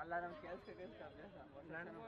ಅಲ್ಲ ನಮ್ಗೆ ಕೆಲಸ ಅಭ್ಯಾಸ? ನನಗೂ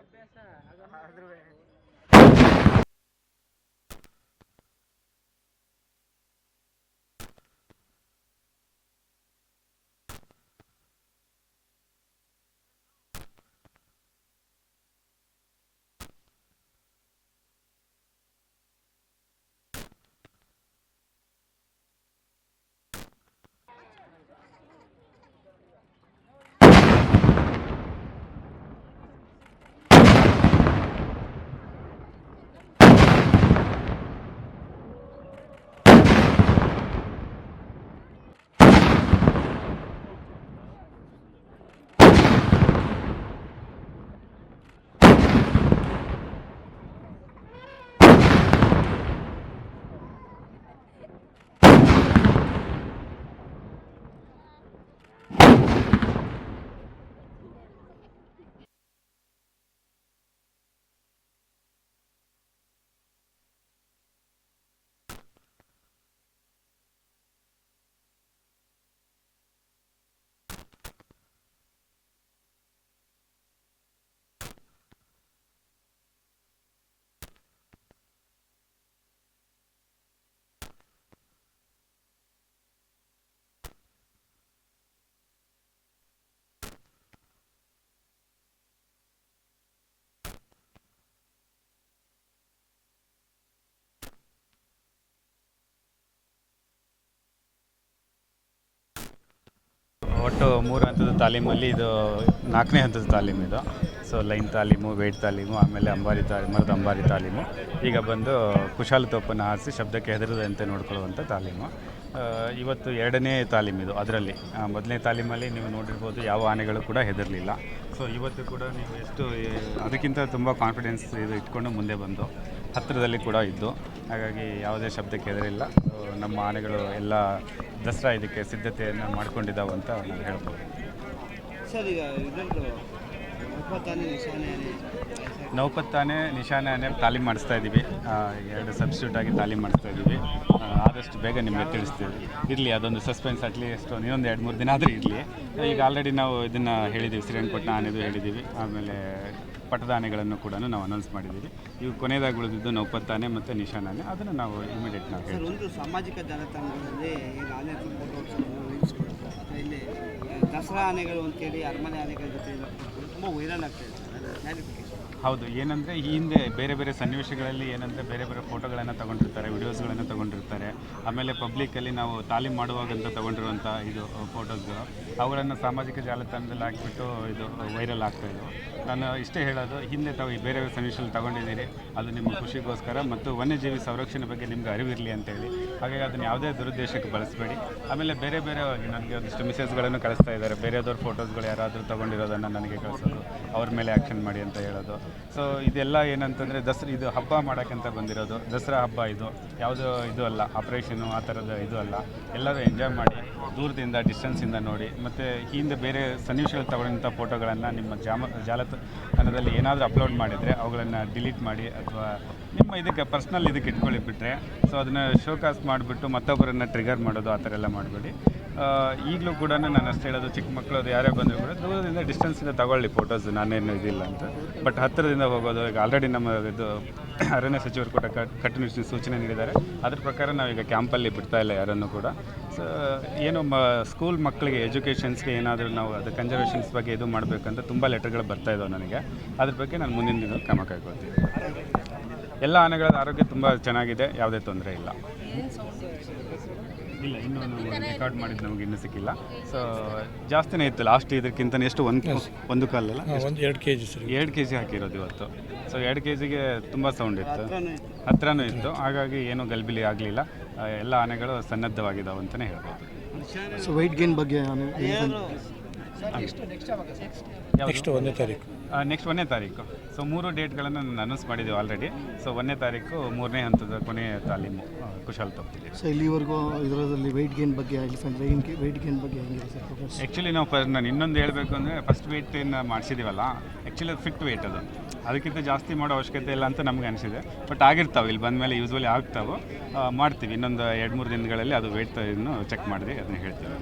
ಒಟ್ಟು ಮೂರು ಹಂತದ ತಾಲೀಮಲ್ಲಿ ಇದು ನಾಲ್ಕನೇ ಹಂತದ ತಾಲೀಮು ಇದು. ಸೊ ಲೈನ್ ತಾಲೀಮು, ವೇಟ್ ತಾಲೀಮು, ಆಮೇಲೆ ಅಂಬಾರಿ ತಾಲೀಮು ಮರದ ಅಂಬಾರಿ ತಾಲೀಮು. ಈಗ ಬಂದು ಕುಶಾಲ ತೋಪನ್ನು ಹಾರಿಸಿ ಶಬ್ದಕ್ಕೆ ಹೆದರದಂತೆ ನೋಡ್ಕೊಳ್ಳುವಂಥ ತಾಲೀಮು. ಇವತ್ತು ಎರಡನೇ ತಾಲೀಮು ಇದು ಅದರಲ್ಲಿ. ಮೊದಲನೇ ತಾಲೀಮಲ್ಲಿ ನೀವು ನೋಡಿರ್ಬೋದು ಯಾವ ಆನೆಗಳು ಕೂಡ ಹೆದರಲಿಲ್ಲ. ಸೊ ಇವತ್ತು ಕೂಡ ನೀವು ಎಷ್ಟು ಅದಕ್ಕಿಂತ ತುಂಬ ಕಾನ್ಫಿಡೆನ್ಸ್ ಇದು ಇಟ್ಕೊಂಡು ಮುಂದೆ ಬಂದು ಹತ್ತಿರದಲ್ಲಿ ಕೂಡ ಇದ್ದು, ಹಾಗಾಗಿ ಯಾವುದೇ ಶಬ್ದಕ್ಕೆ ಹೆದರಿಲ್ಲ. ನಮ್ಮ ಆನೆಗಳು ಎಲ್ಲ ದಸರಾ ಇದಕ್ಕೆ ಸಿದ್ಧತೆಯನ್ನು ಮಾಡ್ಕೊಂಡಿದ್ದಾವೆ ಅಂತ ನಾವು ಹೇಳ್ಬೋದು. ನೌಪತ್ತಾನೆ ನಿಶಾನೆ ಅನೇ ತಾಲೀಮ್ ಮಾಡಿಸ್ತಾ ಇದ್ದೀವಿ. ಎರಡು ಸಬ್ಸ್ಟಿಟ್ಯೂಟ್ ಆಗಿ ತಾಲೀಮ್ ಮಾಡಿಸ್ತಾ ಇದ್ದೀವಿ. ಆದಷ್ಟು ಬೇಗ ನಿಮಗೆ ತಿಳಿಸ್ತೀವಿ. ಇರಲಿ, ಅದೊಂದು ಸಸ್ಪೆನ್ಸ್ ಅಟ್ಲೀಸ್ಟ್ ಇನ್ನೊಂದು ಎರಡು ಮೂರು ದಿನ ಆದರೂ ಇರಲಿ. ಈಗ ಆಲ್ರೆಡಿ ನಾವು ಇದನ್ನು ಹೇಳಿದ್ದೀವಿ ಶ್ರೀರಂಗಪಟ್ಟಣ ಆನೆದು ಹೇಳಿದ್ದೀವಿ ಆಮೇಲೆ ಪಟ್ಟದ ಆನೆಗಳನ್ನು ಕೂಡ ನಾವು ಅನೌನ್ಸ್ ಮಾಡಿದ್ದೀವಿ ಇವು ಕೊನೆಯದಾಗಿ ಉಳಿದಿದ್ದು ನೌಪತ್ತಾನೆ ಮತ್ತು ನಿಶಾನಾನೆ. ಅದನ್ನು ನಾವು ಇಮಿಡಿಯೇಟ್ ನಾವು ಸರ್, ಒಂದು ಸಾಮಾಜಿಕ ಜಾಲತಾಣಗಳಲ್ಲಿ ಈಗ ಆನೆ ಇಲ್ಲಿ ದಸರಾ ಆನೆಗಳು ಅಂತೇಳಿ ಅರಮನೆ ಆನೆಗಳ ಜೊತೆ ತುಂಬ ವೈರಲ್ ಆಗ್ತಾ ಇದೆ. ಹೌದು, ಏನಂದರೆ ಈ ಹಿಂದೆ ಬೇರೆ ಬೇರೆ ಸನ್ನಿವೇಶಗಳಲ್ಲಿ ಏನಂದರೆ ಬೇರೆ ಬೇರೆ ಫೋಟೋಗಳನ್ನು ತಗೊಂಡಿರ್ತಾರೆ, ವಿಡಿಯೋಸ್ಗಳನ್ನು ತಗೊಂಡಿರ್ತಾರೆ. ಆಮೇಲೆ ಪಬ್ಲಿಕ್ಕಲ್ಲಿ ನಾವು ತಾಲೀಮ್ ಮಾಡುವಾಗಂತ ತಗೊಂಡಿರುವಂಥ ಇದು ಫೋಟೋಸ್ ಅವುಗಳನ್ನು ಸಾಮಾಜಿಕ ಜಾಲತಾಣದಲ್ಲಿ ಹಾಕಿಬಿಟ್ಟು ಇದು ವೈರಲ್ ಆಗ್ತಾ ಇದ್ವು. ನಾನು ಇಷ್ಟೇ ಹೇಳೋದು, ಹಿಂದೆ ತಾವು ಈ ಬೇರೆ ಬೇರೆ ಸನ್ನಿವೇಶದಲ್ಲಿ ತಗೊಂಡಿದ್ದೀರಿ, ಅದು ನಿಮ್ಮ ಖುಷಿಗೋಸ್ಕರ ಮತ್ತು ವನ್ಯಜೀವಿ ಸಂರಕ್ಷಣೆ ಬಗ್ಗೆ ನಿಮ್ಗೆ ಅರಿವಿರಲಿ ಅಂತೇಳಿ. ಹಾಗಾಗಿ ಅದನ್ನು ಯಾವುದೇ ದುರುದ್ದೇಶಕ್ಕೆ ಬಳಸಬೇಡಿ. ಆಮೇಲೆ ಬೇರೆ ಬೇರೆ ನನಗೆ ಒಂದಿಷ್ಟು ಮೆಸೇಜ್ಗಳನ್ನು ಕಳಿಸ್ತಾ ಇದ್ದಾರೆ. ಬೇರೆಯವ್ರ ಫೋಟೋಸ್ಗಳು ಯಾರಾದರೂ ತೊಗೊಂಡಿರೋದನ್ನು ನನಗೆ ಕಳಿಸೋದು, ಅವ್ರ ಮೇಲೆ ಆ್ಯಕ್ಷನ್ ಮಾಡಿ ಅಂತ ಹೇಳೋದು. ಸೊ ಇದೆಲ್ಲ ಏನಂತಂದರೆ ದಸರಾ, ಇದು ಹಬ್ಬ ಮಾಡೋಕ್ಕಂತ ಬಂದಿರೋದು. ದಸರಾ ಹಬ್ಬ ಇದು. ಯಾವುದೋ ಇದು ಅಲ್ಲ, ಆಪ್ರೇಷನು ಆ ಥರದ ಇದು ಅಲ್ಲ. ಎಲ್ಲರೂ ಎಂಜಾಯ್ ಮಾಡಿ, ದೂರದಿಂದ, ಡಿಸ್ಟೆನ್ಸಿಂದ ನೋಡಿ, ಮತ್ತು ಹಿಂದೆ ಬೇರೆ ಸನ್ನಿವೇಶಗಳು ತಗೊಂಡಂಥ ಫೋಟೋಗಳನ್ನು ನಿಮ್ಮ ಜಾಮ, ಜಾಲತಾಣದಲ್ಲಿ ಏನಾದರೂ ಅಪ್ಲೋಡ್ ಮಾಡಿದರೆ ಅವುಗಳನ್ನು ಡಿಲೀಟ್ ಮಾಡಿ ಅಥವಾ ನಿಮ್ಮ ಇದಕ್ಕೆ ಪರ್ಸ್ನಲ್ ಇದಕ್ಕೆ ಇಟ್ಕೊಳ್ಳಿ ಬಿಟ್ಟರೆ ಸೊ ಅದನ್ನು ಶೋಕಾಸ್ ಮಾಡಿಬಿಟ್ಟು ಮತ್ತೊಬ್ಬರನ್ನು ಟ್ರಿಗರ್ ಮಾಡೋದು, ಆ ಥರ ಎಲ್ಲ ಮಾಡಬೇಡಿ. ಈಗಲೂ ಕೂಡ ನಾನು ಅಷ್ಟು ಹೇಳೋದು, ಚಿಕ್ಕ ಮಕ್ಕಳು ಅದು ಯಾರೇ ಬಂದರೂ ಕೂಡ ದೂರದಿಂದ ಡಿಸ್ಟೆನ್ಸಿಂದ ತಗೊಳ್ಳಿ ಫೋಟೋಸ್ ನಾನೇನು ಇದಿಲ್ಲ ಅಂತ. ಬಟ್ ಹತ್ತಿರದಿಂದ ಹೋಗೋದು, ಈಗ ಆಲ್ರೆಡಿ ನಮ್ಮ ಇದು ಅರಣ್ಯ ಸಚಿವರು ಕೂಡ ಕಟ್ ಕಟ್ಟುನಿಟ್ಟಿನ ಸೂಚನೆ ನೀಡಿದ್ದಾರೆ. ಅದ್ರ ಪ್ರಕಾರ ನಾವೀಗ ಕ್ಯಾಂಪಲ್ಲಿ ಬಿಡ್ತಾ ಇಲ್ಲ ಯಾರನ್ನು ಕೂಡ. ಸೊ ಏನು ಮ ಸ್ಕೂಲ್ ಮಕ್ಕಳಿಗೆ ಎಜುಕೇಷನ್ಸ್ಗೆ ಏನಾದರೂ ನಾವು ಅದು ಕನ್ಸರ್ವೇಷನ್ಸ್ ಬಗ್ಗೆ ಇದು ಮಾಡಬೇಕಂತ ತುಂಬ ಲೆಟರ್ಗಳು ಬರ್ತಾ ಇದ್ದಾವೆ ನನಗೆ. ಅದ್ರ ಬಗ್ಗೆ ನಾನು ಮುಂದಿನ ದಿನ ಕ್ರಮ ಕೈಗೊಳ್ತೀನಿ. ಎಲ್ಲ ಆನೆಗಳ ಆರೋಗ್ಯ ತುಂಬ ಚೆನ್ನಾಗಿದೆ ಯಾವುದೇ ತೊಂದರೆ ಇಲ್ಲ. ಇಲ್ಲ ಇನ್ನೂ ನಾವು ರೆಕಾರ್ಡ್ ಮಾಡಿದ್ದು ನಮಗೆ ಇನ್ನೂ ಸಿಕ್ಕಿಲ್ಲ. ಸೊ ಜಾಸ್ತಿನೇ ಇತ್ತು ಲಾಸ್ಟ್ ಇದಕ್ಕಿಂತ ಎಷ್ಟು ಒಂದು ಒಂದು ಕಾಲಲ್ಲ? ಒಂದು ಎರಡು ಕೆ ಜಿ ಸರ್. ಎರಡು ಕೆ ಜಿ ಹಾಕಿರೋದು ಇವತ್ತು. ಸೊ ಎರಡು ಕೆ ಜಿಗೆ ತುಂಬ ಸೌಂಡ್ ಇತ್ತು. ಹತ್ರನೂ ಇತ್ತು. ಹಾಗಾಗಿ ಏನೂ ಗಲ್ಬಿಲಿ ಆಗಲಿಲ್ಲ. ಎಲ್ಲ ಆನೆಗಳು ಸನ್ನದ್ಧವಾಗಿದ್ದಾವೆ ಅಂತಲೇ ಹೇಳ್ಬೋದು. ಸೊ ವೈಟ್ ಗೇನ್ ಬಗ್ಗೆ ನೆಕ್ಸ್ಟ್ ಒಂದನೇ ತಾರೀಕು. ನೆಕ್ಸ್ಟ್ ಒಂದನೇ ತಾರೀಕು. ಸೊ ಮೂರು ಡೇಟ್ಗಳನ್ನು ನಾನು ಅನೌನ್ಸ್ ಮಾಡಿದ್ದೀವಿ ಆಲ್ರೆಡಿ ಸೊ ಒಂದನೇ ತಾರೀಕು ಮೂರನೇ ಹಂತದ ಕೊನೆಯ ತಾಲೀಮು ಕುಶಾಲ್ ತಪ್ಪಿದೆ ಸೊ ಇಲ್ಲಿವರೆಗೂ ಇದರಲ್ಲಿ ವೆಯ್ಟ್ ಗೇನ್ ಬಗ್ಗೆ ಎಲಿಫೆಂಟ್ ವೆಯ್ಟ್ ಗೇನ್ ಬಗ್ಗೆ ಹೆಂಗಿದೆ ಆ್ಯಕ್ಚುಲಿ ನಾವು ಫಸ್ಟ್ ನಾನು ಇನ್ನೊಂದು ಹೇಳಬೇಕು ಅಂದರೆ ಫಸ್ಟ್ ವೇಟನ್ನು ಮಾಡಿಸಿದ್ದೀವಲ್ಲ ಆ್ಯಕ್ಚುಲಿ ಅದು ಫಿಟ್ ವೆಯ್ಟ್ ಅದು. ಅದಕ್ಕಿಂತ ಜಾಸ್ತಿ ಮಾಡೋ ಅವಶ್ಯಕತೆ ಇಲ್ಲ ಅಂತ ನಮ್ಗೆ ಅನಿಸಿದೆ. ಬಟ್ ಆಗಿರ್ತಾವೆ ಇಲ್ಲಿ ಬಂದಮೇಲೆ ಯೂಸ್ವಲಿ ಆಗ್ತಾವೆ. ಮಾಡ್ತೀವಿ. ಇನ್ನೊಂದು ಎರಡು ಮೂರು ದಿನಗಳಲ್ಲಿ ಅದು ವೆಯ್ಟ್ ಇನ್ನು ಚೆಕ್ ಮಾಡಿದೆ ಅದನ್ನ ಹೇಳ್ತೀವಿ